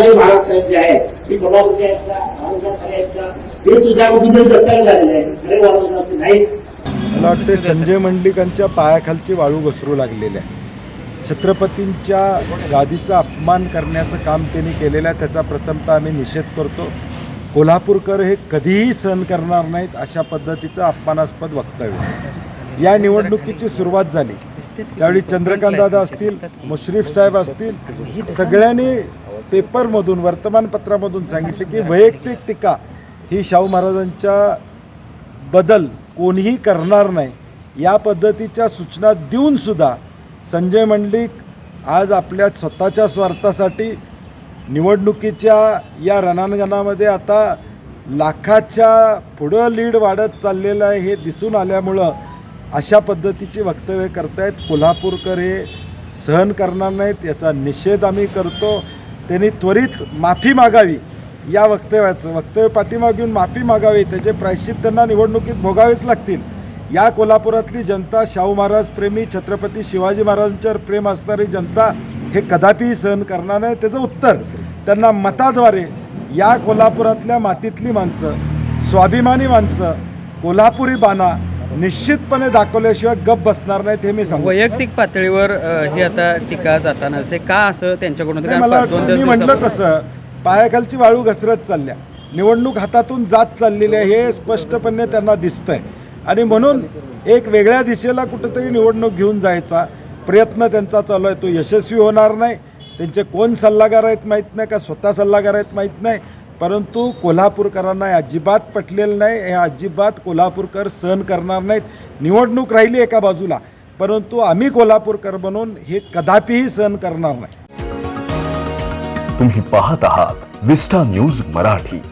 शिवाजी महाराज साहेब जे आहेत ते कोल्हापूरचे आहेत का आहेत का हे सुद्धा कुठेतरी जत्रा झालेले आहे. खरे नाही मला वाटते संजय मंडलिकांच्या पायाखालची वाळू घसरू लागलेली आहे. छत्रपतींच्या गादीचा अपमान करण्याचं काम त्यांनी केलेलं आहे. त्याचा प्रथमतः आम्ही निषेध करतो. कोल्हापूरकर हे कधीही सहन करणार नाहीत अशा पद्धतीचं अपमानास्पद वक्तव्य या निवडणुकीची सुरुवात झाली. त्यावेळी चंद्रकांतदादा असतील मुश्रीफ साहेब असतील सगळ्यांनी पेपरमधून वर्तमानपत्रामधून सांगितले की वैयक्तिक टीका ही शाहू महाराजांच्या बदल कोणीही करणार नाही. या पद्धतीच्या सूचना देऊन सुद्धा संजय मंडलिक आज आपल्या स्वतःच्या स्वार्थासाठी निवडणुकीच्या या रणांगणामध्ये आता लाखाच्या पुढं लीड वाढत चाललेलं आहे हे दिसून आल्यामुळं अशा पद्धतीची वक्तव्य करतायत. कोल्हापूरकर हे सहन करणार नाहीत याचा निषेध आम्ही करतो. त्यांनी त्वरित माफी मागावी. या वक्तव्याचं वक्तव्य पाठीमाग घेऊन माफी मागावी त्याचे प्रायश्चित त्यांना निवडणुकीत भोगावेच लागतील. या कोल्हापुरातली जनता शाहू महाराज प्रेमी छत्रपती शिवाजी महाराजांच्यावर प्रेम असणारी जनता हे कदापिही सहन करणार नाही त्याचं उत्तर त्यांना मताद्वारे या कोल्हापुरातल्या मातीतली माणसं स्वाभिमानी माणसं कोल्हापुरी बाणा निश्चितपणे दाखवल्याशिवाय गप बसणार नाहीत हे मी सांगू वैयक्तिक पातळीवर हे आता टीका जाताना असे का असं त्यांच्याकडून? मला मी म्हटलं तसं पायाखालची वाळू घसरत चालल्या. निवडणूक हातातून जात चाललेली आहे हे स्पष्टपणे त्यांना दिसतंय. आणि म्हणून एक वेगळ्या दिशेला कुठंतरी निवडणूक घेऊन जायचा प्रयत्न त्यांचा चालू आहे. तो यशस्वी होणार नाही. त्यांचे कोण सल्लागार आहेत माहीत नाही का स्वतः सल्लागार आहेत माहीत नाही. परंतु कोल्हापूरकरांना अजिबात पटलेलं नाही हे अजिबात कोल्हापूरकर सहन करणार नाहीत. निवडणूक राहिली एका बाजूला परंतु आम्ही कोल्हापूरकर बनून हे कदापिही सहन करणार नाही. तुम्ही पाहत आहात विस्टा न्यूज मराठी.